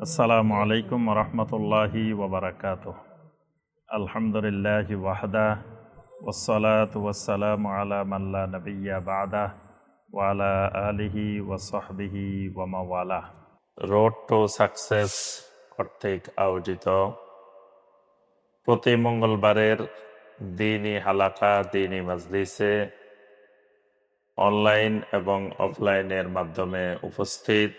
আসসালামু আলাইকুম রহমতুল্লাহি ওবরাকাত আলহামদুলিল্লাহ ওয়াহদা ওসলাত ওয়াসালাম আলা মাল্লা নবিয়া বাদা ওয়ালা আলিহি ওয়াসহবিহি ওয়ামাওয়ালা রোড টু সাকসেস কর্তৃক আয়োজিত প্রতি মঙ্গলবারের দিনই হালাকা দিনই মজলিসে অনলাইন এবং অফলাইনের মাধ্যমে উপস্থিত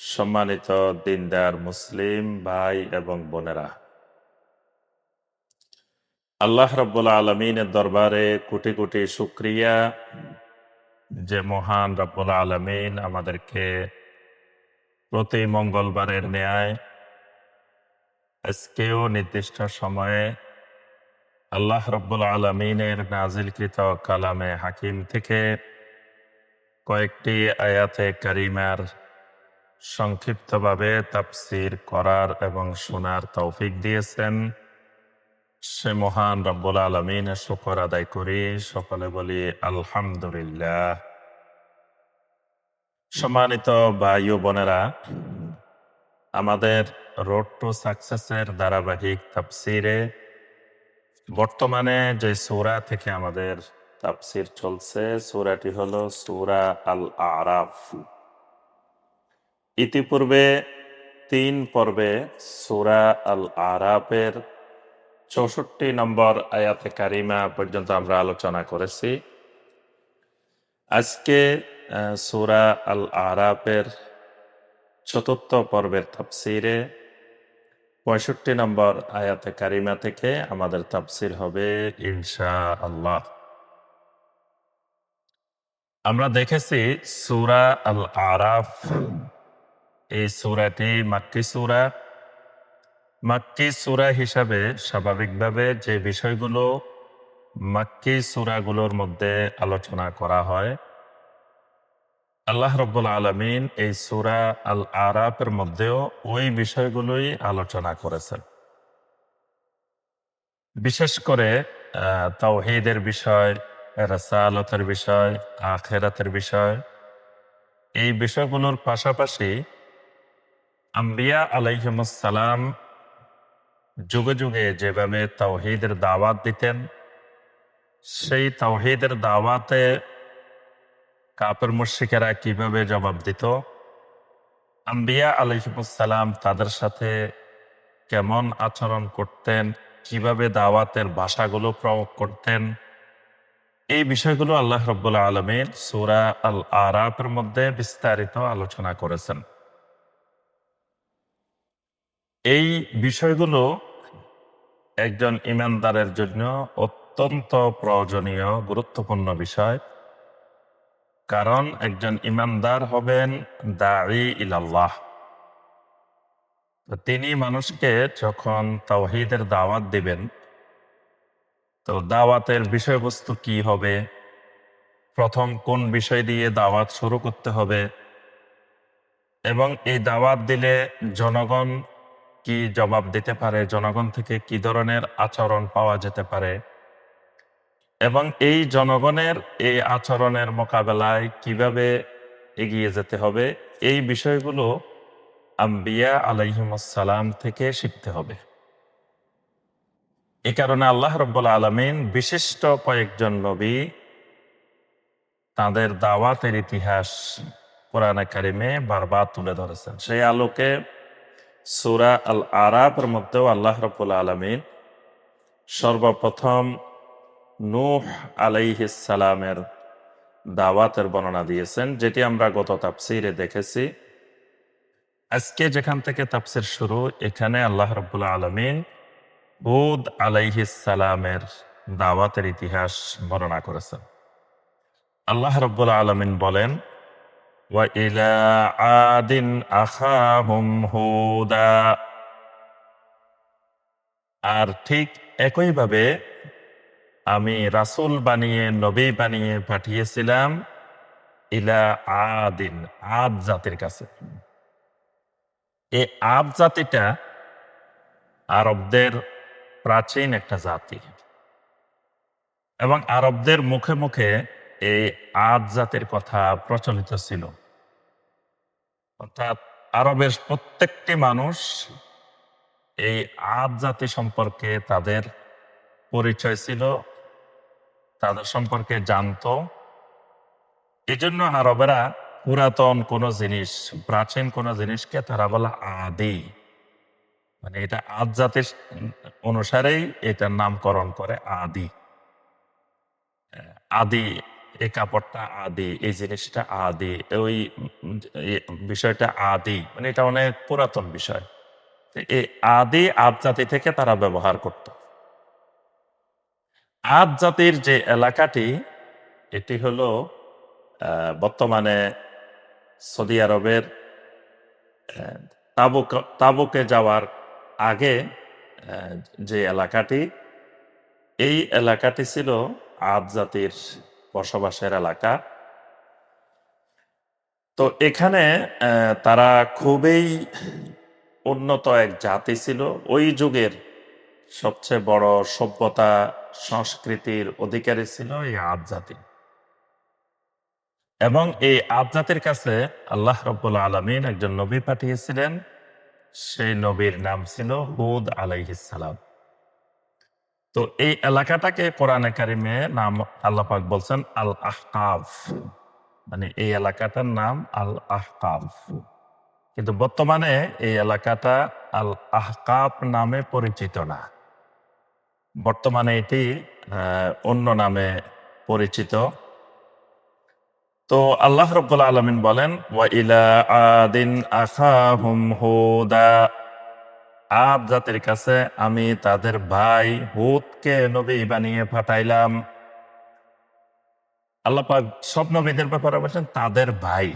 সম্মানিত দিনদার মুসলিম ভাই এবং বোনেরা, আল্লাহ রব্বুল আলমিনের দরবারে কোটি কোটি শুক্রিয়া যে মহান রব্বুল আলমিন আমাদেরকে প্রতি মঙ্গলবারের ন্যায় আজকেও নির্দিষ্ট সময়ে আল্লাহ রব্বুল আলমিনের নাজিলকৃত কালামে হাকিম থেকে কয়েকটি আয়াতে কারিমার সংক্ষিপ্তভাবে তাফসির করার এবং শোনার তৌফিক দিয়েছেন সে মহান রব্বুল আলমিন। শুকর আদায় করি সকলে বলি আলহামদুলিল্লাহ। সম্মানিত ভাই বোনেরা, আমাদের রোড টু সাকসেসের ধারাবাহিক তাফসিরে বর্তমানে যে সূরা থেকে আমাদের তাফসির চলছে, সূরাটি হলো সূরা আল আরাফ ইতিপূর্বে তিন পর্বে সুরা আল আরাফের চৌষট্টি নম্বর আয়াতে কারিমা পর্যন্ত আমরা আলোচনা করেছি। আজকে সূরা আল আরাফের চতুর্থ পর্বের তাফসিরে পঁয়ষট্টি নম্বর আয়াতে কারিমা থেকে আমাদের তাফসির হবে ইনশা আল্লাহ আমরা দেখেছি সুরা আল আরাফ এই সুরাটি মাক্কি সূরা। মাক্কি সূরা হিসাবে স্বাভাবিকভাবে যে বিষয়গুলো মাক্কি সূরাগুলোর মধ্যে আলোচনা করা হয়, আল্লাহ রব্বুল আলমিন এই সুরা আল আরাফের মধ্যেও ওই বিষয়গুলোই আলোচনা করেছেন। বিশেষ করে তাওহীদের বিষয়, রাসালতের বিষয়, আখেরাতের বিষয়, এই বিষয়গুলোর পাশাপাশি আম্বিয়া আলাইহিমসালাম যুগে যুগে যেভাবে তাওহিদের দাওয়াত দিতেন, সেই তাওহিদের দাওয়াতে কাপের মুশরিকেরা কীভাবে জবাব দিত? আম্বিয়া আলাইহিমসালাম তাদের সাথে কেমন আচরণ করতেন? কীভাবে দাওয়াতের ভাষাগুলো প্রয়োগ করতেন? এই বিষয়গুলো আল্লাহ রব্বুল আলমিন সুরা আল আরাফের মধ্যে বিস্তারিত আলোচনা করেছেন। এই বিষয়গুলো একজন ইমানদারের জন্য অত্যন্ত প্রয়োজনীয়, গুরুত্বপূর্ণ বিষয়। কারণ একজন ইমানদার হবেন দাঈ ইলাল্লাহ। তিনি মানুষকে যখন তাওহীদের দাওয়াত দিবেন, তো দাওয়াতের বিষয়বস্তু কি হবে? প্রথম কোন বিষয় দিয়ে দাওয়াত শুরু করতে হবে? এবং এই দাওয়াত দিলে জনগণ কি জবাব দিতে পারে? জনগণ থেকে কি ধরনের আচরণ পাওয়া যেতে পারে? এবং এই জনগণের এই আচরণের মোকাবেলায় কীভাবে এগিয়ে যেতে হবে? এই বিষয়গুলো আম্বিয়া আলাইহিমসালাম থেকে শিখতে হবে। এ কারণে আল্লাহ রব্বুল আলমিন বিশিষ্ট কয়েকজন নবী তাদের দাওয়াতের ইতিহাস কোরআনে কারিমে বারবার তুলে ধরেছেন। সেই আলোকে সুরা আল আরাফের মধ্যেও আল্লাহ রব্বুল আলমিন সর্বপ্রথম নূহ সালামের দাওয়াতের বর্ণনা দিয়েছেন, যেটি আমরা গত তাফসিরে দেখেছি। আজকে যেখান থেকে তাফসির শুরু, এখানে আল্লাহ রব্বুল আলমিন আলাইহিস সালামের দাওয়াতের ইতিহাস বর্ণনা করেছেন। আল্লাহ রব্বুল আলমিন বলেন وَإِلَى عَادٍ أَخَاهُمْ هُودًا আর ঠিক একইভাবে আমি রাসূল বানিয়ে নবী বানিয়ে পাঠিয়েছিলাম ইলা আদিন আদ জাতির কাছে এই আদ জাতিটা আরবদের প্রাচীন একটা জাতি এবং আরবদের মুখে মুখে এই আদ জাতির কথা প্রচলিত ছিল। অর্থাৎ আরবের প্রত্যেকটি মানুষ এই আদ জাতি সম্পর্কে তাদের পরিচয় ছিল, তাদের সম্পর্কে জানতো। এই জন্য আরবেরা পুরাতন কোনো জিনিস, প্রাচীন কোনো জিনিসকে তারা বলে আদি। মানে এটা আদ জাতির অনুসারেই এটার নামকরণ করে আদি। আদি এই কাপড়টা আদি, এই জিনিসটা আদি, ওই বিষয়টা আদি মানে এটা অনেক পুরাতন বিষয়। এই আদি আদ জাতি থেকে তারা ব্যবহার করত। আদ জাতির যে এলাকাটি, এটি হলো বর্তমানে সৌদি আরবের তাবুক, তাবুকে যাওয়ার আগে যে এলাকাটি, এই এলাকাটি ছিল আদ জাতির বসবাসের এলাকা। তো এখানে তারা খুবই উন্নত এক জাতি ছিল। ওই যুগের সবচেয়ে বড় সভ্যতা সংস্কৃতির অধিকারী ছিল এই আদ জাতি। এবং এই আদ জাতির কাছে আল্লাহ রব্বুল আলমিন একজন নবী পাঠিয়েছিলেন। সেই নবীর নাম ছিল হুদ আলাইহিসালাম তো এই এলাকাটাকে কোরআনে কারিমে নাম আল্লাহ পাক বলছেন আল আহকাফ মানে এই এলাকাটার নাম আল আহকাফ কিন্তু বর্তমানে এই এলাকাটা আল আহকাফ নামে পরিচিত না। বর্তমানে এটি অন্য নামে পরিচিত। তো আল্লাহ রব্বুল আলমিন বলেন, ওয়া ইলা আদিন আখাহুম হুদা। আদ জাতির কাছে আমি তাদের ভাই হুদকে নবী বানিয়ে পাঠাইলাম। আল্লাহ পাক সব নবীদের ব্যাপারে বলছেন, তাদের ভাই।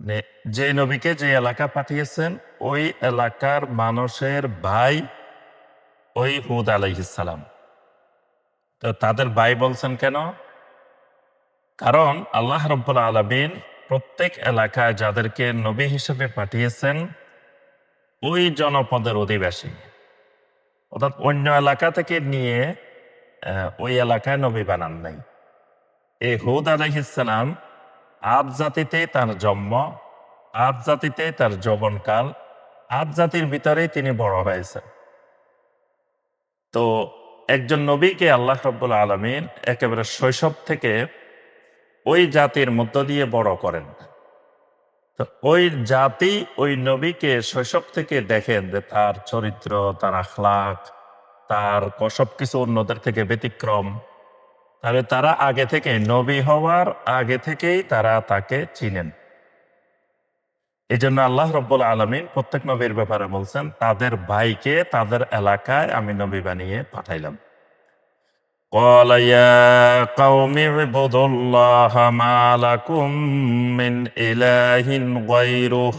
মানে যে নবীকে যে এলাকা পাঠিয়েছেন, ওই এলাকার মানুষের ভাই ওই হুদ আলাইহিসালাম তো তাদের ভাই বলছেন কেন? কারণ আল্লাহ রব্বুল আলমিন প্রত্যেক এলাকায় যাদেরকে নবী হিসেবে পাঠিয়েছেন ওই জনপদের অধিবাসী। অর্থাৎ অন্য এলাকা থেকে নিয়ে ওই এলাকায় নবী বানান নাই। এই হুদ আলহিসাম আদ জাতিতে তার জন্ম আদ জাতিতে তার যৌবনকাল আদ জাতির ভিতরেই তিনি বড় হয়েছেন। তো একজন নবীকে আল্লাহ রব্বুল আলমিন একেবারে শৈশব থেকে ওই জাতির মধ্য দিয়ে বড় করেন। তো ওই জাতি ওই নবীকে শৈশব থেকে দেখেন যে তার চরিত্র, তার আখলাক তার সব কিছু অন্যদের থেকে ব্যতিক্রম। তাহলে তারা আগে থেকে নবী হওয়ার আগে থেকেই তারা তাকে চিনেন। এই জন্য আল্লাহ রব্বুল আলমিন প্রত্যেক নবীর ব্যাপারে বলছেন, তাদের ভাইকে তাদের এলাকায় আমি নবী বানিয়ে পাঠাইলাম। قال يا قوم اعبدوا الله ما لكم من إله غيره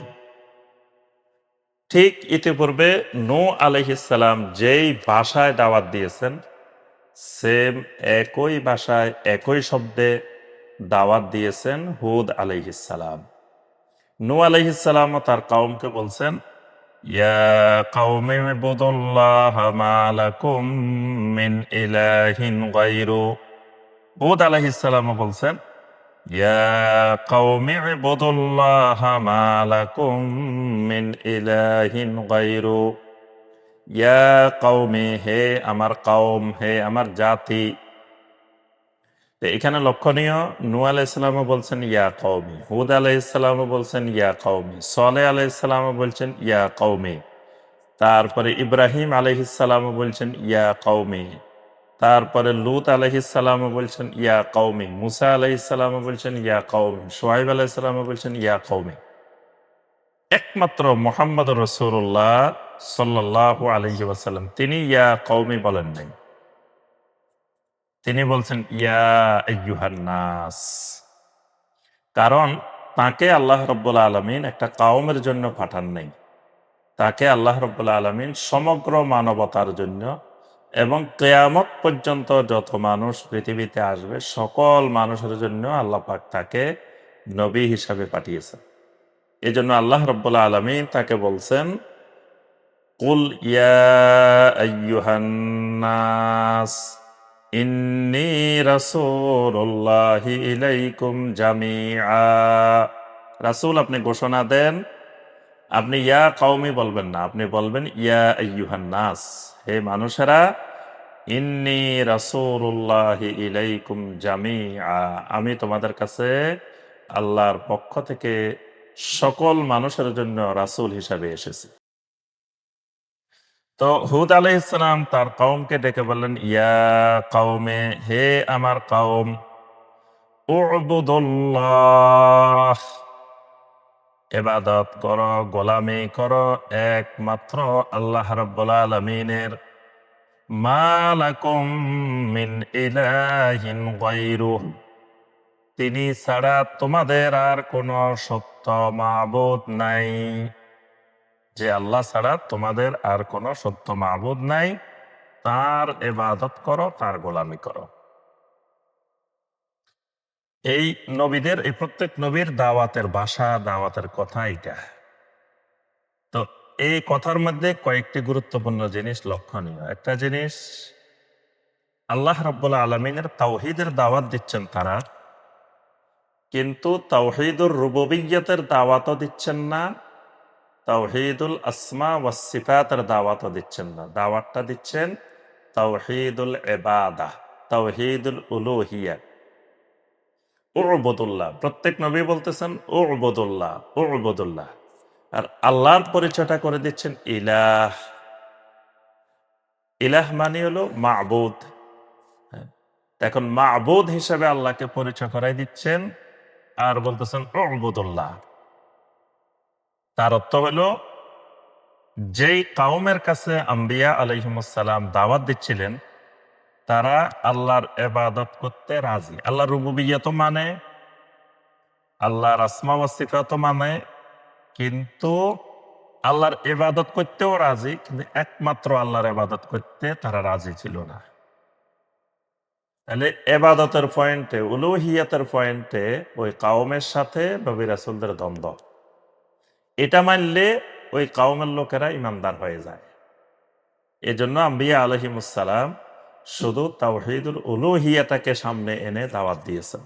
ঠিক ইতিপূর্বে নূ আলহিসাল্লাম যেই ভাষায় দাওয়াত দিয়েছেন সেম একই ভাষায় একই শব্দে দাওয়াত দিয়েছেন হুদ আলহিসাল্লাম নূ আলহিসাল্লাম তার কাউমকে বলছেন ইয়া কাউমি ইবুদুল্লাহ মা লাকুম মিন ইলাহিন গায়রু হুদ আলাইহিসসালাম বলছেন ইয়া কাউমি ইবুদুল্লাহ মা লাকুম মিন ইলাহিন গায়রু ইয়া কাউমি হে আমার কাউম হে আমার জাতি এখানে লক্ষণীয় নু আলাইসালামও বলছেন, ইয়া কৌমি হুদ আলাইসালামও বলছেন, ইয়া কৌমি সলে আলাইসালামও বলছেন, ইয়া কৌমি তারপরে ইব্রাহিম আলহিসাল্লামও বলছেন, ইয়া কৌমি তারপরে লুত আলহিসাল্লামও বলছেন, ইয়া কৌমি মুসা আলহিসাল্লামও বলছেন, ইয়া কৌমি সোহাইব আলাইসাল্লামও বলছেন, ইয়া কৌমি একমাত্র মোহাম্মদ রসুল্লাহ সাল্লাহ আলহি ওয়াসাল্লাম। তিনি ইয়া কৌমি বলেন নাই। তিনি বলছেন, ইয়া নাস। কারণ তাকে আল্লাহ রব্বুল আলমিন একটা কাউমের জন্য পাঠান নাই। তাকে আল্লাহ রব্বুল আলমিন সমগ্র মানবতার জন্য এবং কেয়ামত পর্যন্ত যত মানুষ পৃথিবীতে আসবে, সকল মানুষের জন্য আল্লাহ পাক তাকে নবী হিসাবে পাঠিয়েছেন। এই জন্য আল্লাহ রব্বুল্লা আলমিন তাকে বলছেন, কুল ইয়া নাস। ইন্নি রাসূলুল্লাহি ইলাইকুম জামিআ। রাসূল, আপনি ঘোষণা দেন। আপনি ইয়া কওমি বলবেন না, আপনি বলবেন ইয়া আইয়ুহান নাস। হে মানুষেরা, ইন্নি রাসূলুল্লাহি ইলাইকুম জামিআ। আমি তোমাদের কাছে আল্লাহর পক্ষ থেকে সকল মানুষের জন্য রাসূল হিসাবে এসেছি। তো হুদ আলাইহিসসালাম তার কওমকে ডেকে বললেন, ইয়া কওমে, হে আমার কওম, উবুদুল্লাহ এবাদত কর, গোলামি কর, একমাত্র আল্লাহ রাব্বুল আলামিনের। মালাকুম মিন ইলাহিন গায়রুহ, তিনি ছাড়া তোমাদের আর কোনো সত্য মাবুদ নাই। যে আল্লাহ ছাড়া তোমাদের আর কোনো সত্য মাবুদ নাই। তার এবাদত করো, তার গোলামি করো। এই নবীদের, এই প্রত্যেক নবীর দাওয়াতের ভাষা, দাওয়াতের কথা এটা তো এই কথার মধ্যে কয়েকটি গুরুত্বপূর্ণ জিনিস লক্ষণীয়। একটা জিনিস, আল্লাহ রব্বুল্লাহ আলমিনের তাওহিদের দাওয়াত দিচ্ছেন তারা, কিন্তু তাওহিদুর রুববিয়তের দাওয়াতও দিচ্ছেন না। তাওহিদুল আসমা ওয়াসিফাতের দাওয়াতও দিচ্ছেন না। দাওয়াতটা দিচ্ছেন তাওহিদুল এবাদা তাওহিদুল উলুহিয়া। উবদুল্লাহ, প্রত্যেক নবী বলতেছেন উবদুল্লাহ উবদুল্লাহ। আর আল্লাহর পরিচয়টা করে দিচ্ছেন ইলাহ। ইলাহ মানে হলো মাবুদ। হ্যাঁ। এখন মাবুদ হিসাবে আল্লাহকে পরিচয় করাই দিচ্ছেন। আর বলতেছেন উবদুল্লাহ। তার অর্থ হলো, যেই কাউমের কাছে আম্বিয়া আলাইহিমসালাম দাওয়াত দিচ্ছিলেন, তারা আল্লাহর এবাদত করতে রাজি। আল্লাহ রুবুবিয়ত মানে আল্লাহর আসমা তো মানে কিন্তু আল্লাহর এবাদত করতেও রাজি, কিন্তু একমাত্র আল্লাহর এবাদত করতে তারা রাজি ছিল না। তাহলে এবাদতের পয়েন্টে, উলুহিয়াতের পয়েন্টে ওই কাউমের সাথে নবী রাসুলদের দ্বন্দ্ব। এটা মানলে ওই কাউমের লোকেরা ইমানদার হয়ে যায়। এজন্য আম্বিয়া আলহিমুসালাম শুধু তাওহিদুল উলুহিয়াটাকে সামনে এনে দাওয়াত দিয়েছেন।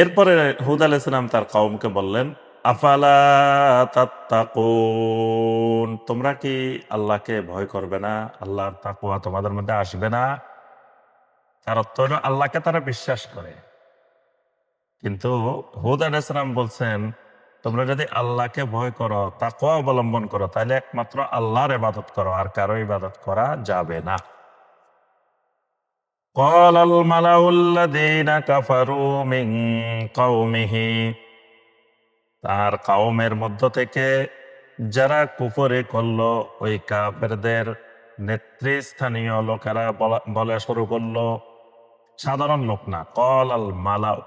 এরপরে হুদ আলাইসালাম তার কওমকে বললেন, আফালা তোমরা কি আল্লাহকে ভয় করবে না? আল্লাহর তাকুয়া তোমাদের মধ্যে আসবে না? তার অর্থ আল্লাহকে তারা বিশ্বাস করে। কিন্তু হুদ আলাইসালাম বলছেন তোমরা যদি আল্লাহকে ভয় করো তাকুয়া অবলম্বন করো তাহলে একমাত্র আল্লাহর ইবাদত করো আর কারো ইবাদত করা যাবে না قال الملأ الذين كفروا من قومه তার কাউমের মধ্য থেকে যারা কুফরে করলো ওই কাফেরদের নেতৃস্থানীয় লোকেরা বলা- বলা শুরু করলো সাধারণ লোক না কল আল মালাও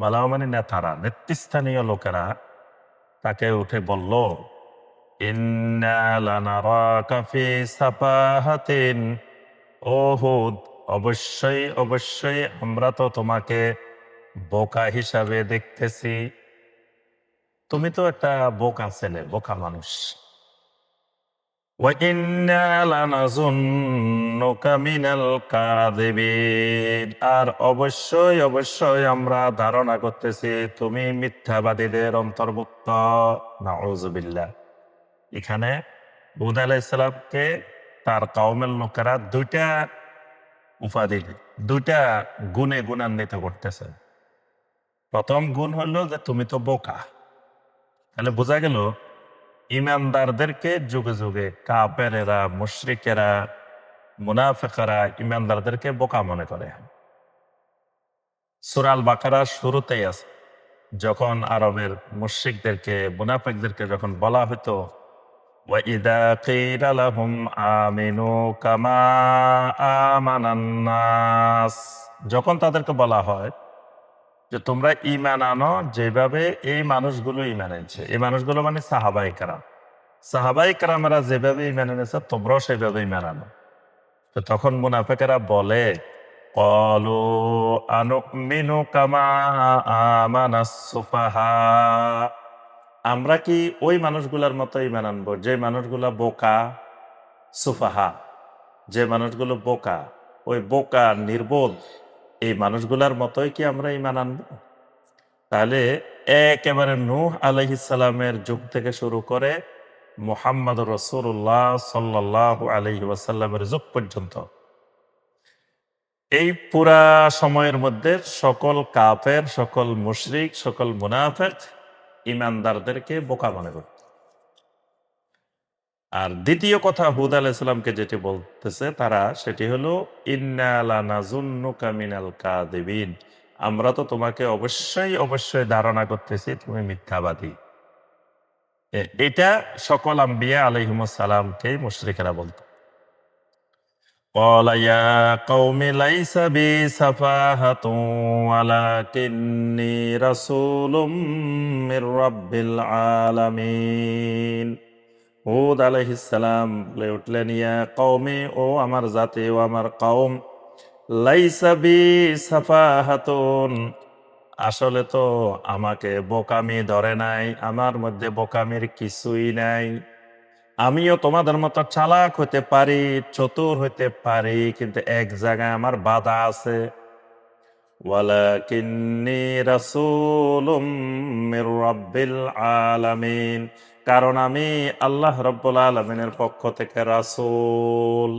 মালাও মানে নেতারা, নেতৃস্থানীয় লোকেরা তাকে উঠে বলল অবশ্যই অবশ্যই আমরা তো তোমাকে বোকা হিসাবে দেখতেছি। তুমি তো একটা বোকা ছেলে, বোকা মানুষ। আর অবশ্যই অবশ্যই আমরা ধারণা করতেছি তুমি মিথ্যাবাদীদের অন্তর্ভুক্ত। নাউজুবিল্লাহ এখানে হুদ আলাইসালামকে তার কাউমের লোকেরা দুইটা উপাধি, দুইটা গুণে গুণান্বিত করতেছে। প্রথম গুণ হলো যে তুমি তো বোকা। তাহলে বোঝা গেল ইমানদারদেরকে যুগে যুগে কাপেরেরা মুশরিকেরা মুনাফেকারা ইমানদারদেরকে বোকা মনে করে সুরাল বাকারা শুরুতেই আছে যখন আরবের মুশরিকদেরকে মুনাফিকদেরকে যখন বলা হতো وَإِذَا قِيلَ لَهُمْ آمِنُوا كَمَا آمَنَ النَّاسِ যখন তাদেরকে বলা হয় যে তোমরা ইমান আনো যেভাবে এই মানুষগুলো ইমান এনেছে। এই মানুষগুলো মানে সাহাবাই কারাম সাহাবাই কারামেরা যেভাবে ইমান এনেছে, তোমরাও সেভাবে ইমান আনো। তো তখন মুনাফেকেরা বলে কলু আনুমিনু কামা আমানাস সুফাহা। আমরা কি ওই মানুষগুলোর মতো ইমান আনব, যে মানুষগুলা বোকা, সুফাহা? যে মানুষগুলো বোকা, ওই বোকা, নির্বোধ এই মানুষগুলার মতোই কি আমরা ইমান আনব? তাহলে একেবারে নূহ আলহিসাল্লামের যুগ থেকে শুরু করে মোহাম্মদ রসুল্লাহ সাল্লাহ আলহি ওয়াসাল্লামের যুগ পর্যন্ত, এই পুরা সময়ের মধ্যে সকল কাফের, সকল মুশরিক, সকল মুনাফেক ইমানদারদেরকে বোকা মনে করত। আর দ্বিতীয় কথা হুদ আলাইসাল্লামকে যেটি বলতেছে তারা সেটি হলো ইন্নালানাজুন্নুকা মিনাল কাদিবিন আমরা তো তোমাকে অবশ্যই অবশ্যই ধারণা করতেছি তুমি মিথ্যাবাদী এ- এটা সকল আম্বিয়া আলাইহিমসালামকে মুশরিকেরা বলতো قال يا قوم ليس بي سفاهة ولكني رسول من رب العالمين হুদ আলহিসাম বলে উঠলেন, ইয়া কৌমে ও আমার জাতি, ও আমার কৌম লাইসাবি সাফাহাতুন। আসলে তো আমাকে বোকামি ধরে নাই, আমার মধ্যে বোকামির কিছুই নাই। আমিও তোমাদের মতো চালাক হতে পারি, চতুর হতে পারি, কিন্তু এক জায়গায় আমার বাধা আছে। ওয়ালাকিন্নি রাসূলুম মির রাব্বিল কারণ আমি আল্লাহ রব্বুল আলমিনের পক্ষ থেকে রাসূল।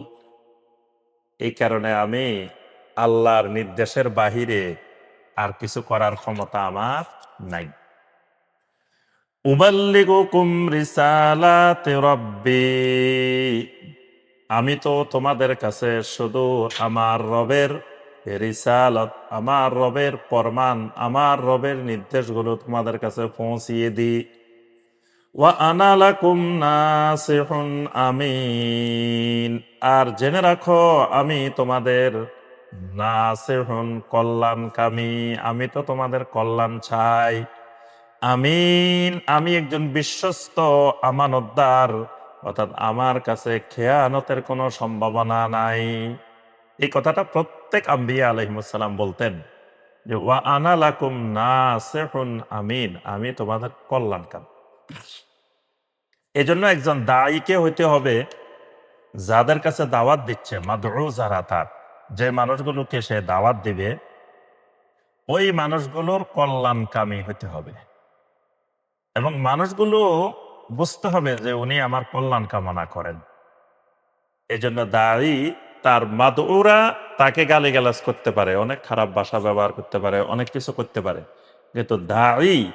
এই কারণে আমি আল্লাহর নির্দেশের বাহিরে আর কিছু করার ক্ষমতা আমার নাই। উবাল্লিগুকুম রিসালাতি রব্বি। আমি তো তোমাদের কাছে শুধু আমার রবের রিসালত, আমার রবের ফরমান আমার রবের নির্দেশগুলো তোমাদের কাছে পৌঁছিয়ে দিই। ওয়া আনালাকুম নাসিহুন আমিন। আর জেনে রাখো, আমি তোমাদের নাসিহুন কল্যাণকামী, আমি তো তোমাদের কল্যাণ চাই। আমিন, আমি একজন বিশ্বস্ত আমানতদার, অর্থাৎ আমার কাছে খেয়ানতের কোনো সম্ভাবনা নাই। এই কথাটা প্রত্যেক আম্বিয়া আলহিমসাল্লাম বলতেন যে, ওয়া আনালাকুম নাসিহুন আমিন। আমি তোমাদের কল্যাণকামী। এজন্য একজন দায়ীকে হইতে হবে যাদের কাছে দাওয়াত দিচ্ছে মাদরু যারা তার, যে মানুষগুলোকে সে দাওয়াত দিবে, ওই মানুষগুলোর কল্যাণকামী হতে হবে। এবং মানুষগুলো বুঝতে হবে যে, উনি আমার কল্যাণ কামনা করেন। এজন্য দায়ী তার মাদুরা তাকে গালি গালিগালাজ করতে পারে, অনেক খারাপ ভাষা ব্যবহার করতে পারে, অনেক কিছু করতে পারে। কিন্তু দায়ী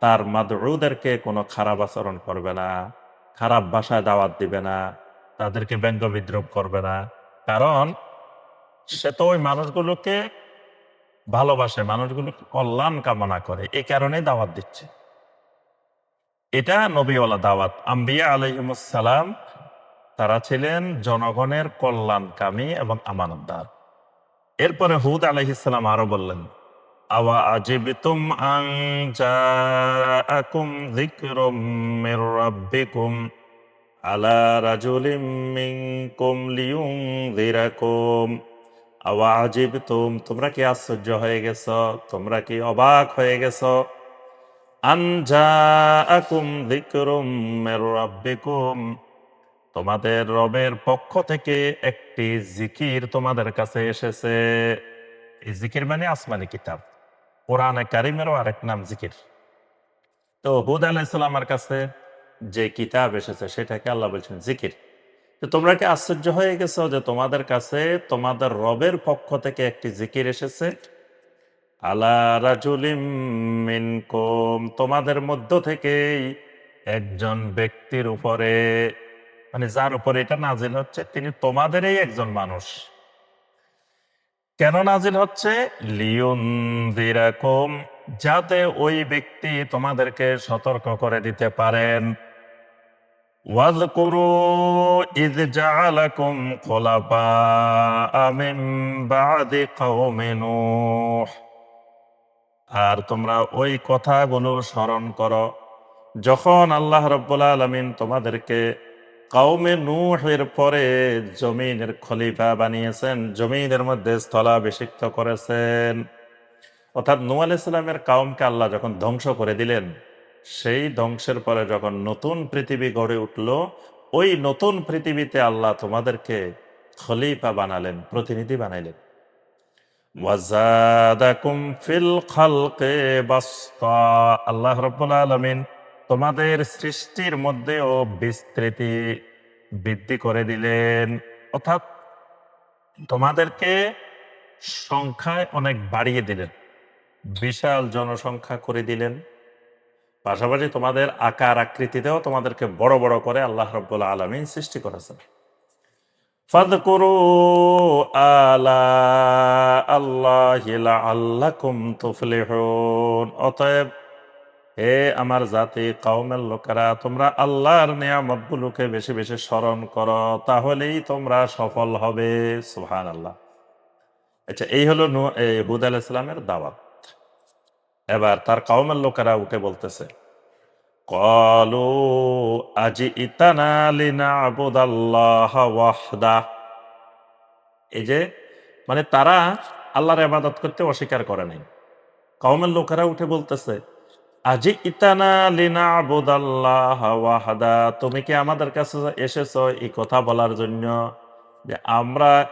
তার মাদুদেরকে কোনো খারাপ আচরণ করবে না, খারাপ ভাষায় দাওয়াত দিবে না, তাদেরকে ব্যঙ্গ বিদ্রোপ করবে না। কারণ সে তো ওই মানুষগুলোকে ভালোবাসে, মানুষগুলোকে কল্যাণ কামনা করে এই কারণে দাওয়াত দিচ্ছে। এটা নবীওয়ালা দাওয়াত। আম্বিয়া আলহিমসালাম তারা ছিলেন জনগণের কল্যাণকামী এবং আমানতদার। এরপরে হুদ আলহিসাম আরও বললেন, আওয়া আজিবিতুম আং জাআকুম আলা আওয়া আজিবতুম, তোমরা কি আশ্চর্য হয়ে গেছ? তোমরা কি অবাক হয়ে গেছ? আনজাআকুম যিকরুম মির রাব্বিকুম তোমাদের রবের পক্ষ থেকে একটি জিকির তোমাদের কাছে এসেছে। এই জিকির মানে আসমানি কিতাব। কোরআনে কারিমেরও আরেক নাম জিকির। তো হুদ আলাইসাল্লামের কাছে যে কিতাব এসেছে, সেটাকে আল্লাহ বলছেন জিকির। তো তোমরা কি আশ্চর্য হয়ে গেছো যে তোমাদের কাছে তোমাদের রবের পক্ষ থেকে একটি জিকির এসেছে? আলা রাজুলিম মিনকুম, তোমাদের মধ্য থেকেই একজন ব্যক্তির উপরে মানে যার উপরে এটা নাজিল হচ্ছে তিনি তোমাদেরই একজন মানুষ কেন নাজিল হচ্ছে লিউন দিরাকুম যাতে ওই ব্যক্তি তোমাদেরকে সতর্ক করে দিতে পারেন واذكروا إذ جعلكم خلفاء من بعد قوم نوح আর তোমরা ওই কথাগুলো স্মরণ করো যখন আল্লাহ রব্বুল আলমিন তোমাদেরকে কাউমে নূহের পরে জমিনের খলিফা বানিয়েছেন, জমিনের মধ্যে স্থলাভিষিক্ত করেছেন। অর্থাৎ নূ আলাইসাল্লামের কাউমকে আল্লাহ যখন ধ্বংস করে দিলেন, সেই ধ্বংসের পরে যখন নতুন পৃথিবী গড়ে উঠল, ওই নতুন পৃথিবীতে আল্লাহ তোমাদেরকে খলিফা বানালেন, প্রতিনিধি বানাইলেন। আল্লাহ রাব্বুল আলামিন তোমাদের সৃষ্টির মধ্যেও বিস্তৃতি বৃদ্ধি করে দিলেন। অর্থাৎ তোমাদেরকে সংখ্যায় অনেক বাড়িয়ে দিলেন, বিশাল জনসংখ্যা করে দিলেন। পাশাপাশি তোমাদের আকার আকৃতিতেও তোমাদেরকে বড় বড় করে আল্লাহ রব্বুল আলমিন সৃষ্টি করেছেন। অতএব হে আমার জাতি, কওমের লোকেরা, তোমরা আল্লাহর নিয়ামতগুলোকে বেশি বেশি স্মরণ করো, তাহলেই তোমরা সফল হবে। সুহান আল্লাহ আচ্ছা এই হলো হুদ আল ইসলামের দাওয়াত। এবার তার কওমের লোকেরা উঠে বলতেছে, কলু আজি ইতানা এই যে মানে তারা আল্লাহর ইবাদত করতে অস্বীকার করে নাই। কওমের লোকেরা উঠে বলতেছে আজি তুমি কি আমাদের কাছে এসেছ এই কথা বলার জন্য? যে আমরা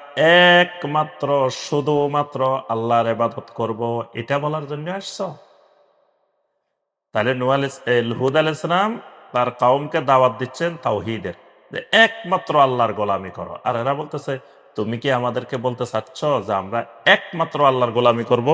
একমাত্র, শুধুমাত্র আল্লাহর এবাদত করব, এটা বলার জন্য আসছো? তাহলে নুয়াল হুদ আল ইসলাম তার কাউমকে দাওয়াত দিচ্ছেন তাওহিদের। যে একমাত্র আল্লাহর গোলামি করো। আর এরা বলতেছে, তুমি কি আমাদেরকে বলতে চাচ্ছ যে আমরা একমাত্র আল্লাহর গোলামি করব?